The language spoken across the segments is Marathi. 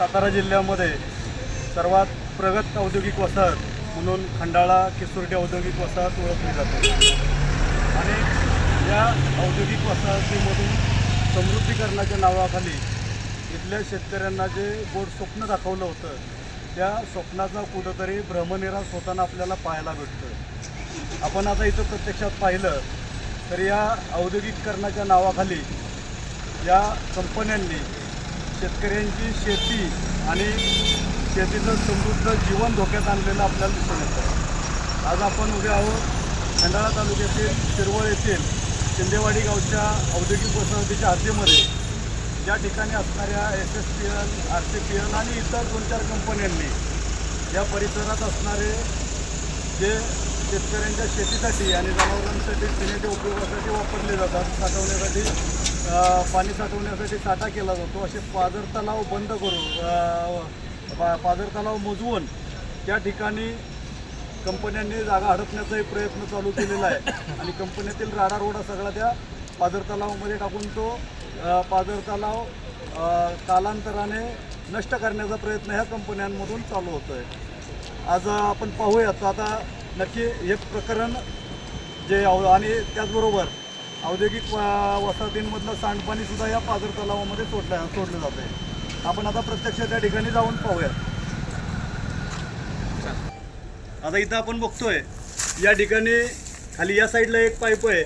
सातारा जिल्ह्यामध्ये सर्वात प्रगत औद्योगिक वसाहत म्हणून खंडाळा किसुर्टी औद्योगिक वसाहत ओळखली जाते. आणि या औद्योगिक वसाहतीमधून समृद्धीकरणाच्या नावाखाली इथल्या शेतकऱ्यांना जे गोड स्वप्न दाखवलं होतं त्या स्वप्नाचा कुठंतरी भ्रमनिराश होताना आपल्याला पाहायला भेटतं. आपण आता इथं प्रत्यक्षात पाहिलं तर या औद्योगिककरणाच्या नावाखाली या कंपन्यांनी शेतकऱ्यांची शेती आणि शेतीचं समृद्ध जीवन धोक्यात आणलेलं आपल्याला दिसून येतं. आज आपण उभे आहोत खंडाळा तालुक्यातील शिरवळ येथील शिंदेवाडी गावच्या औद्योगिक वसाहतीच्या हद्दीमध्ये. ज्या ठिकाणी असणाऱ्या S S P L R C P L आणि इतर दोन चार कंपन्यांनी या परिसरात असणारे जे शेतकऱ्यांच्या शेतीसाठी आणि जनावरांसाठी पिण्याच्या उपयोगासाठी वापरले जातात. साठवण्यासाठी पाणी साठवण्यासाठी साठा केला जातो. असे पाझर तलाव बंद करून पा- पाझर तलाव मोजवून त्या ठिकाणी कंपन्यांनी जागा हडपण्याचाही प्रयत्न चालू केलेला आहे. आणि कंपन्यातील राडा रोडा सगळा त्या पाझर तलावामध्ये टाकून तो पाझर तलाव कालांतराने नष्ट करण्याचा प्रयत्न ह्या कंपन्यांमधून चालू होतो आहे आज आपण पाहूयात आता नक्की हे प्रकरण जे औ- आणि त्याचबरोबर औद्योगिक वसाहतींमधलं सांडपाणीसुद्धा या पाझर तलावामध्ये सोडलं सोडलं जातं आहे आपण आता प्रत्यक्ष त्या ठिकाणी जाऊन पाहूयात आता इथं आपण बघतोय या ठिकाणी खाली या साईडला एक पाईप आहे.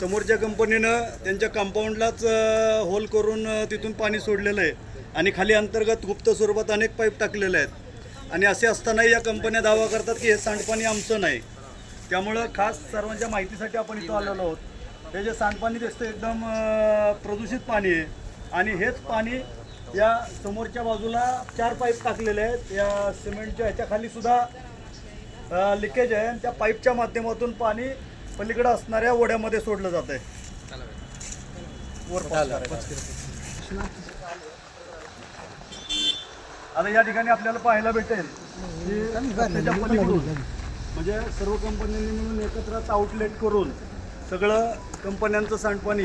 समोरच्या कंपनीनं त्यांच्या कंपाऊंडलाच होल करून तिथून पाणी सोडलेलं आहे. आणि खाली अंतर्गत गुप्त स्वरूपात अनेक पाईप टाकलेले आहेत. आणि असे असतानाही या कंपन्या दावा करतात की हे सांडपाणी आमचं नाही. त्यामुळं खास सर्वांच्या माहितीसाठी आपण इथं आलेलो आहोत. हे जे सांडपाणी दिसतं एकदम प्रदूषित पाणी आहे. आणि हेच पाणी या समोरच्या बाजूला चार पाईप टाकलेले आहेत. या सिमेंटच्या ह्याच्याखाली सुद्धा लिकेज आहे. आणि त्या पाईपच्या माध्यमातून पाणी पलीकडे असणाऱ्या ओढ्यामध्ये सोडलं जात आहे. वर आता या ठिकाणी आपल्याला पाहायला भेटेल की त्याच्या पलीकडून म्हणजे सर्व कंपन्यांनी मिळून एकत्रच आउटलेट करून सगळं कंपन्यांचं सांडपाणी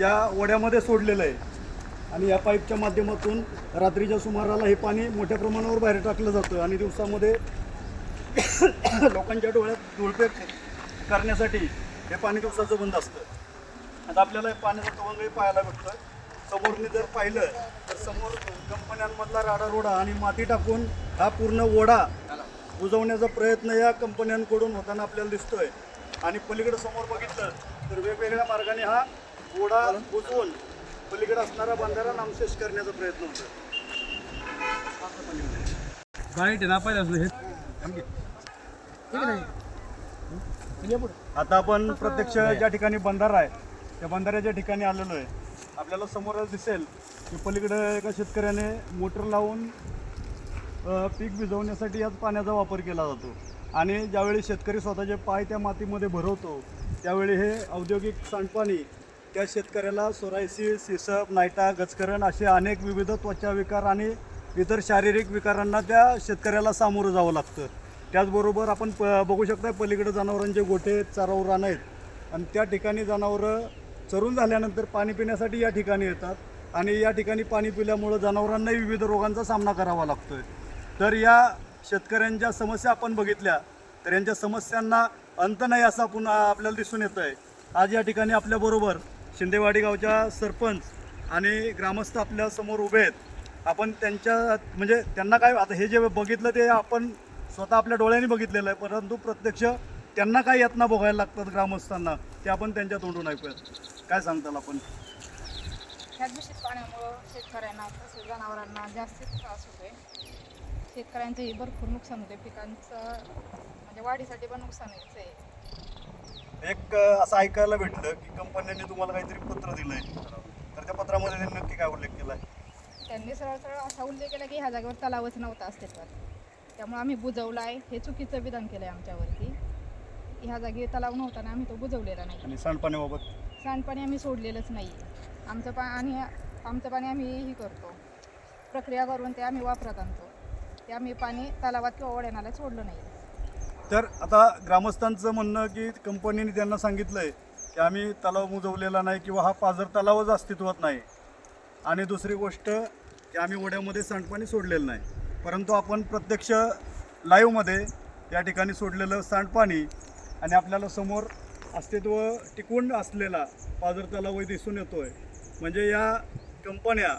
या ओढ्यामध्ये सोडलेलं आहे. आणि या पाईपच्या माध्यमातून रात्रीच्या सुमाराला हे पाणी मोठ्या प्रमाणावर बाहेर टाकलं जातं आणि दिवसामध्ये लोकांच्या डोळ्यात धुळपे करण्यासाठी हे पाणी दिवसाचं बंद असतं. आता आपल्याला हे पाण्याचा तवंगही पाहायला भेटतं. समोरने जर पाहिलं समोर कंपन्यांमधला राडारोडा आणि माती टाकून हा पूर्ण ओढा बुजवण्याचा प्रयत्न या कंपन्यांकडून होताना आपल्याला दिसतोय. आणि पलीकडे समोर बघितलं तर वेगवेगळ्या मार्गाने हा ओढा बुजवून पलीकडे असणारा बंधारा नामशेष करण्याचा प्रयत्न होतो ना हे. आता आपण प्रत्यक्ष ज्या ठिकाणी बंधारा आहे त्या बंधाऱ्याच्या ठिकाणी आलेलो आहे. आपल्याला समोरच दिसेल की पलीकडं एका शेतकऱ्याने मोटर लावून पीक भिजवण्यासाठी याच पाण्याचा वापर केला जातो. आणि ज्यावेळी शेतकरी स्वतःचे पाय त्या मातीमध्ये भरवतो त्यावेळी हे औद्योगिक सांडपाणी त्या शेतकऱ्याला सोरायसी सिसप नायटा गचकरण असे अनेक विविध त्वचा विकार आणि इतर शारीरिक विकारांना त्या शेतकऱ्याला सामोरं जावं लागतं. त्याचबरोबर आपण प बघू शकता पलीकडे जनावरांचे गोठे चारावर रान आहेत. आणि त्या ठिकाणी जनावरं चरून झाल्यानंतर पाणी पिण्यासाठी या ठिकाणी येतात आणि या ठिकाणी पाणी पिल्यामुळं जनावरांनाही विविध रोगांचा सामना करावा लागतोय. तर या शेतकऱ्यांच्या समस्या आपण बघितल्या तर यांच्या समस्यांना अंत नाही असं आपण आपल्याला दिसून येतं आहे आज या ठिकाणी आपल्याबरोबर शिंदेवाडी गावच्या सरपंच आणि ग्रामस्थ आपल्यासमोर उभे आहेत. आपण त्यांच्या म्हणजे त्यांना काय आता हे जे बघितलं ते आपण स्वतः आपल्या डोळ्यांनी बघितलेलं आहे परंतु प्रत्यक्ष त्यांना काय यातना भोगायला लागतात ग्रामस्थांना ते आपण त्यांच्या तोंडून ऐकूयात. काय सांगताल आपण? ह्या दूषित पाण्यामुळं शेतकऱ्यांना तसेच जनावरांना जास्त त्रास होतोय. शेतकऱ्यांचंही भरपूर नुकसान होते पिकांचं म्हणजे वाढीसाठी पण नुकसान आहे एक अ, असं ऐकायला भेटलं की कंपन्यांनी तुम्हाला काहीतरी पत्र दिलंय. तर त्या पत्रामध्ये त्यांनी नक्की काय उल्लेख केलाय? त्यांनी सरळ सरळ असा उल्लेख केला की ह्या जागेवर तलावच नव्हता अस्तित्वात. त्यामुळे आम्ही बुजवला आहे हे चुकीचं विधान केलं आहे आमच्यावरती. ह्या जागी तलाव नव्हता आम्ही तो बुजवलेला नाही. आणि सांडपाण्याबाबत? सांडपाणी आम्ही सोडलेलंच नाही आमचं पा आणि आमचं पाणी आम्ही ही करतो. प्रक्रिया करून ते आम्ही वापरत आणतो. ते आम्ही पाणी तलावात किंवा ओढ्यानाला सोडलं नाही. तर आता ग्रामस्थांचं म्हणणं की कंपनीने त्यांना आहे की आम्ही तलाव मुजवलेला नाही किंवा हा पाझर तलावच अस्तित्वात नाही. आणि दुसरी गोष्ट की आम्ही ओढ्यामध्ये सांडपाणी सोडलेलं नाही. परंतु आपण प्रत्यक्ष लाईव्हमध्ये या ठिकाणी सोडलेलं सांडपाणी आणि आपल्याला समोर अस्तित्व टिकून असलेला पाझर तलावही दिसून येतो आहे म्हणजे या कंपन्या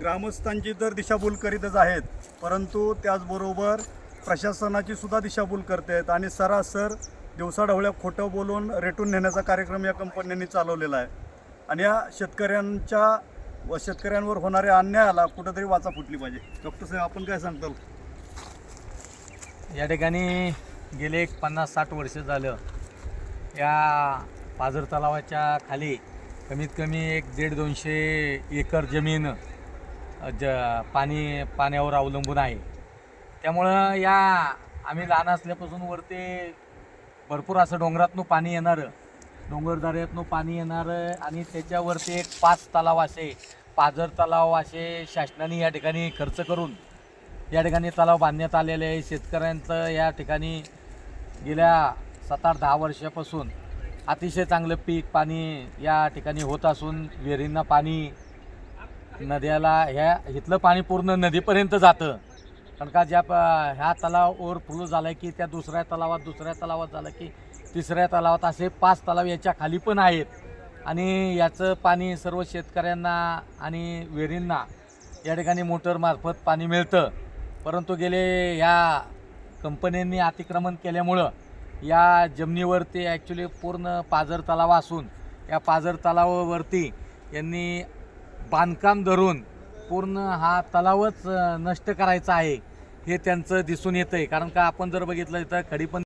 ग्रामस्थांची तर दिशाभूल करीतच आहेत परंतु त्याचबरोबर प्रशासनाची सुद्धा दिशाभूल करते आहेत आणि सरासर दिवसाढवळ्या खोटं बोलून रेटून नेण्याचा कार्यक्रम या कंपन्यांनी चालवलेला आहे. आणि या शेतकऱ्यांच्या व शेतकऱ्यांवर होणाऱ्या अन्यायाला कुठंतरी वाचा फुटली पाहिजे. डॉक्टर साहेब आपण काय सांगताल? या ठिकाणी गेले एक पन्नास साठ वर्ष झालं. या पाझर तलावाच्या खाली कमीत कमी एक दीड दोनशे एकर जमीन ज पाणी पाण्यावर अवलंबून आहे. त्यामुळं या आम्ही लहान असल्यापासून वरती भरपूर असं डोंगरातनं पाणी येणारं डोंगरदऱ्यातनं पाणी येणारं आणि त्याच्यावरती एक पाच तलाव असे पाझर तलाव असे शासनाने या ठिकाणी खर्च करून या ठिकाणी तलाव बांधण्यात आलेले आहे. शेतकऱ्यांचं या ठिकाणी गेल्या सात आठ दहा वर्षापासून अतिशय चांगलं पीक पाणी या ठिकाणी होत असून विहिरींना पाणी नद्याला ह्या इथलं पाणी पूर्ण नदीपर्यंत जातं. कारण का ज्या प ह्या तलाव ओव्हरफ्लो झाला की त्या दुसऱ्या तलावात दुसऱ्या तलावात झालं की तिसऱ्या तलावात असे पाच तलाव याच्या खाली पण आहेत. आणि याचं पाणी सर्व शेतकऱ्यांना आणि विहिरींना या ठिकाणी मोटरमार्फत पाणी मिळतं. परंतु गेले ह्या कंपन्यांनी अतिक्रमण केल्यामुळं या जमिनीवरती ॲक्च्युली पूर्ण पाझर तलाव असून या पाझर तलावावरती यांनी बांधकाम धरून पूर्ण हा तलावच नष्ट करायचा आहे हे त्यांचं दिसून येतं आहे कारण का आपण जर बघितलं तर खडीपण